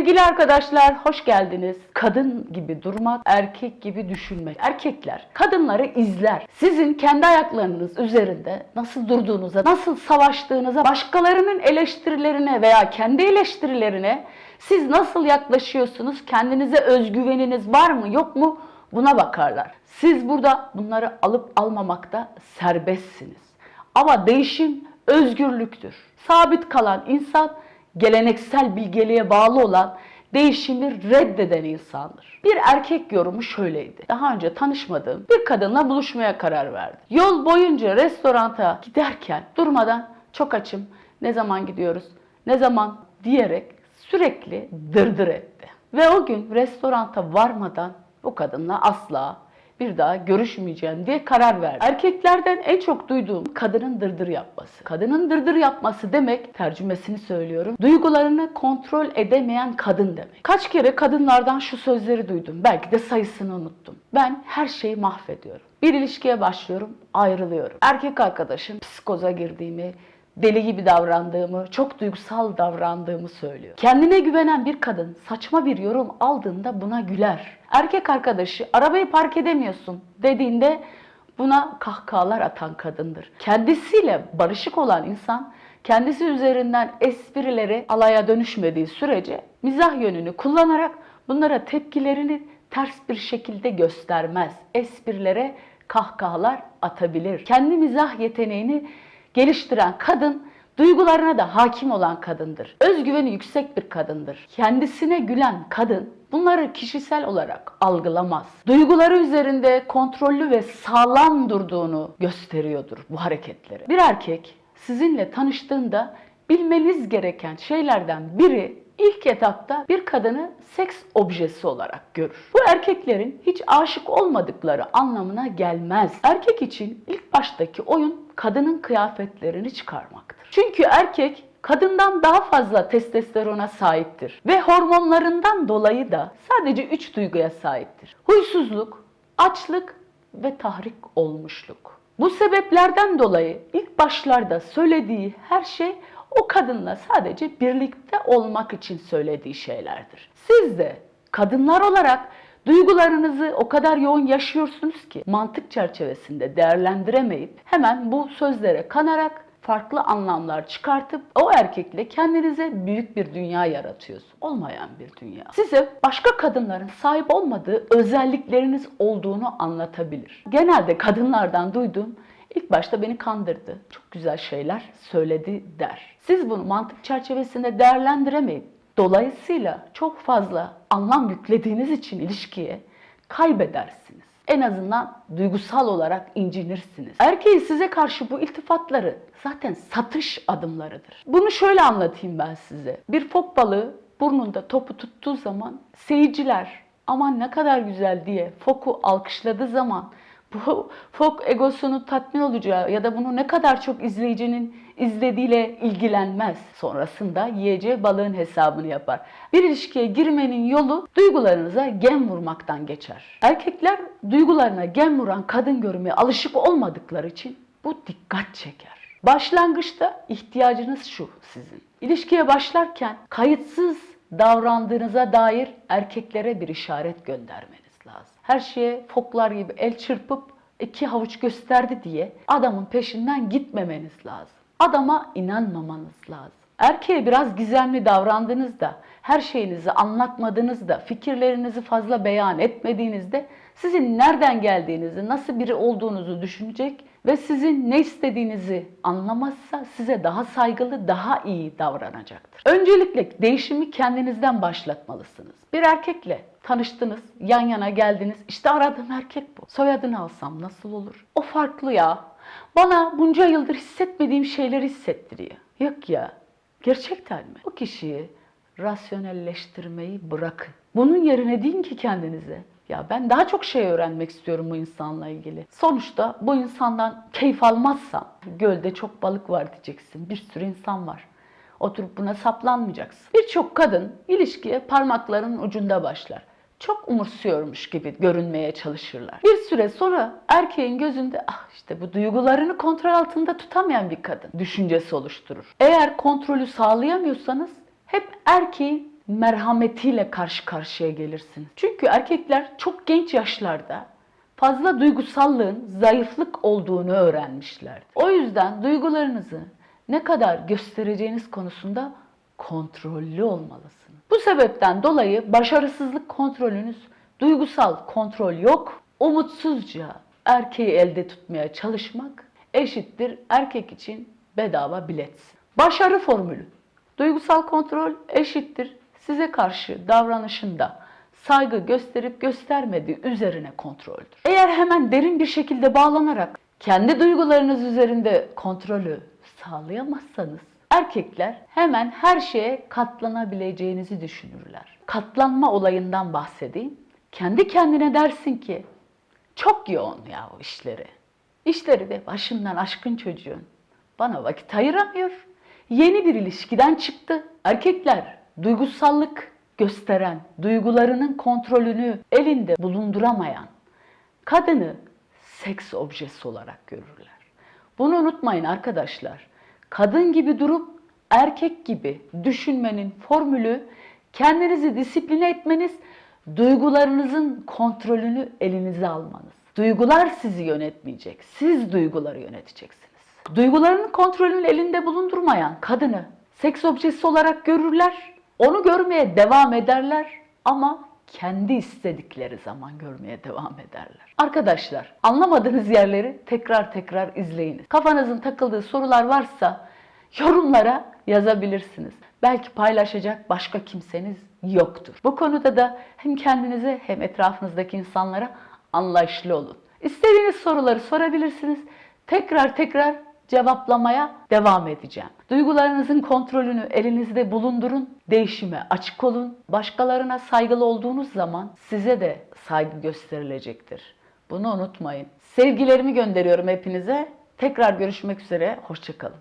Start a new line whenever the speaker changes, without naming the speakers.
Sevgili arkadaşlar hoş geldiniz. Kadın gibi durmak, erkek gibi düşünmek. Erkekler kadınları izler. Sizin kendi ayaklarınız üzerinde nasıl durduğunuza, nasıl savaştığınıza, başkalarının eleştirilerine veya kendi eleştirilerine siz nasıl yaklaşıyorsunuz, kendinize özgüveniniz var mı yok mu buna bakarlar. Siz burada bunları alıp almamakta serbestsiniz. Ama değişim özgürlüktür. Sabit kalan insan geleneksel bilgeliğe bağlı olan değişimi reddeden insandır. Bir erkek yorumu şöyleydi. Daha önce tanışmadığım bir kadınla buluşmaya karar verdim. Yol boyunca restoranta giderken durmadan çok açım, ne zaman gidiyoruz, ne zaman diyerek sürekli dırdır etti. Ve o gün restoranta varmadan bu kadınla asla bir daha görüşmeyeceğim diye karar verdim. Erkeklerden en çok duyduğum kadının dırdır yapması. Kadının dırdır yapması demek, tercümesini söylüyorum, duygularını kontrol edemeyen kadın demek. Kaç kere kadınlardan şu sözleri duydum. Belki de sayısını unuttum. Ben her şeyi mahvediyorum. Bir ilişkiye başlıyorum, ayrılıyorum. Erkek arkadaşım psikoza girdiğimi, deli gibi davrandığımı, çok duygusal davrandığımı söylüyor. Kendine güvenen bir kadın saçma bir yorum aldığında buna güler. Erkek arkadaşı arabayı park edemiyorsun dediğinde buna kahkahalar atan kadındır. Kendisiyle barışık olan insan kendisi üzerinden esprileri alaya dönüşmediği sürece mizah yönünü kullanarak bunlara tepkilerini ters bir şekilde göstermez. Esprilere kahkahalar atabilir. Kendi mizah yeteneğini geliştiren kadın duygularına da hakim olan kadındır. Özgüveni yüksek bir kadındır. Kendisine gülen kadın bunları kişisel olarak algılamaz. Duyguları üzerinde kontrollü ve sağlam durduğunu gösteriyordur bu hareketleri. Bir erkek sizinle tanıştığında bilmeniz gereken şeylerden biri ilk etapta bir kadını seks objesi olarak görür. Bu erkeklerin hiç aşık olmadıkları anlamına gelmez. Erkek için ilk baştaki oyun kadının kıyafetlerini çıkarmaktır. Çünkü erkek kadından daha fazla testosterona sahiptir ve hormonlarından dolayı da sadece üç duyguya sahiptir. Huysuzluk, açlık ve tahrik olmuşluk. Bu sebeplerden dolayı ilk başlarda söylediği her şey o kadınla sadece birlikte olmak için söylediği şeylerdir. Siz de kadınlar olarak duygularınızı o kadar yoğun yaşıyorsunuz ki mantık çerçevesinde değerlendiremeyip hemen bu sözlere kanarak farklı anlamlar çıkartıp o erkekle kendinize büyük bir dünya yaratıyorsun. Olmayan bir dünya. Size başka kadınların sahip olmadığı özellikleriniz olduğunu anlatabilir. Genelde kadınlardan duyduğum ilk başta beni kandırdı. Çok güzel şeyler söyledi der. Siz bunu mantık çerçevesinde değerlendiremeyip dolayısıyla çok fazla anlam yüklediğiniz için ilişkiye kaybedersiniz. En azından duygusal olarak incinirsiniz. Erkeğin size karşı bu iltifatları zaten satış adımlarıdır. Bunu şöyle anlatayım ben size. Bir fok balığı burnunda topu tuttuğu zaman seyirciler aman ne kadar güzel diye foku alkışladığı zaman bu fok egosunu tatmin olacağı ya da bunu ne kadar çok izleyicinin izlediğiyle ilgilenmez. Sonrasında yiyeceği balığın hesabını yapar. Bir ilişkiye girmenin yolu duygularınıza gem vurmaktan geçer. Erkekler duygularına gem vuran kadın görmeye alışık olmadıkları için bu dikkat çeker. Başlangıçta ihtiyacınız şu sizin. İlişkiye başlarken kayıtsız davrandığınıza dair erkeklere bir işaret göndermeniz lazım. Her şeye foklar gibi el çırpıp iki havuç gösterdi diye adamın peşinden gitmemeniz lazım. Adama inanmamanız lazım. Erkeğe biraz gizemli davrandığınızda, her şeyinizi anlatmadığınızda, fikirlerinizi fazla beyan etmediğinizde sizin nereden geldiğinizi, nasıl biri olduğunuzu düşünecek ve sizin ne istediğinizi anlamazsa size daha saygılı, daha iyi davranacaktır. Öncelikle değişimi kendinizden başlatmalısınız. Bir erkekle tanıştınız, yan yana geldiniz. İşte aradığım erkek bu. Soyadını alsam nasıl olur? O farklı ya. Bana bunca yıldır hissetmediğim şeyleri hissettiriyor. Yok ya. Gerçekten mi? O kişiyi rasyonelleştirmeyi bırakın. Bunun yerine deyin ki kendinize ya ben daha çok şey öğrenmek istiyorum bu insanla ilgili. Sonuçta bu insandan keyif almazsam gölde çok balık var diyeceksin. Bir sürü insan var. Oturup buna saplanmayacaksın. Birçok kadın ilişkiye parmaklarının ucunda başlar. Çok umursuyormuş gibi görünmeye çalışırlar. Bir süre sonra erkeğin gözünde ah işte bu duygularını kontrol altında tutamayan bir kadın düşüncesi oluşturur. Eğer kontrolü sağlayamıyorsanız hep erkeğin merhametiyle karşı karşıya gelirsiniz. Çünkü erkekler çok genç yaşlarda fazla duygusallığın zayıflık olduğunu öğrenmişler. O yüzden duygularınızı ne kadar göstereceğiniz konusunda kontrollü olmalısınız. Bu sebepten dolayı başarısızlık kontrolünüz, duygusal kontrol yok. Umutsuzca erkeği elde tutmaya çalışmak eşittir erkek için bedava bilet. Başarı formülü. Duygusal kontrol eşittir size karşı davranışında saygı gösterip göstermediği üzerine kontroldür. Eğer hemen derin bir şekilde bağlanarak kendi duygularınız üzerinde kontrolü sağlayamazsanız erkekler hemen her şeye katlanabileceğinizi düşünürler. Katlanma olayından bahsedeyim. Kendi kendine dersin ki çok yoğun ya o işleri. İşleri de başından aşkın çocuğun. Bana vakit ayıramıyor. Yeni bir ilişkiden çıktı. Erkekler duygusallık gösteren, duygularının kontrolünü elinde bulunduramayan kadını seks objesi olarak görürler. Bunu unutmayın arkadaşlar. Kadın gibi durup erkek gibi düşünmenin formülü kendinizi disipline etmeniz, duygularınızın kontrolünü elinize almanız. Duygular sizi yönetmeyecek. Siz duyguları yöneteceksiniz. Duygularının kontrolünü elinde bulundurmayan kadını seks objesi olarak görürler. Onu görmeye devam ederler ama kendi istedikleri zaman görmeye devam ederler. Arkadaşlar anlamadığınız yerleri tekrar tekrar izleyiniz. Kafanızın takıldığı sorular varsa yorumlara yazabilirsiniz. Belki paylaşacak başka kimseniz yoktur. Bu konuda da hem kendinize hem etrafınızdaki insanlara anlayışlı olun. İstediğiniz soruları sorabilirsiniz. Tekrar tekrar cevaplamaya devam edeceğim. Duygularınızın kontrolünü elinizde bulundurun, değişime açık olun. Başkalarına saygılı olduğunuz zaman size de saygı gösterilecektir. Bunu unutmayın. Sevgilerimi gönderiyorum hepinize. Tekrar görüşmek üzere, hoşçakalın.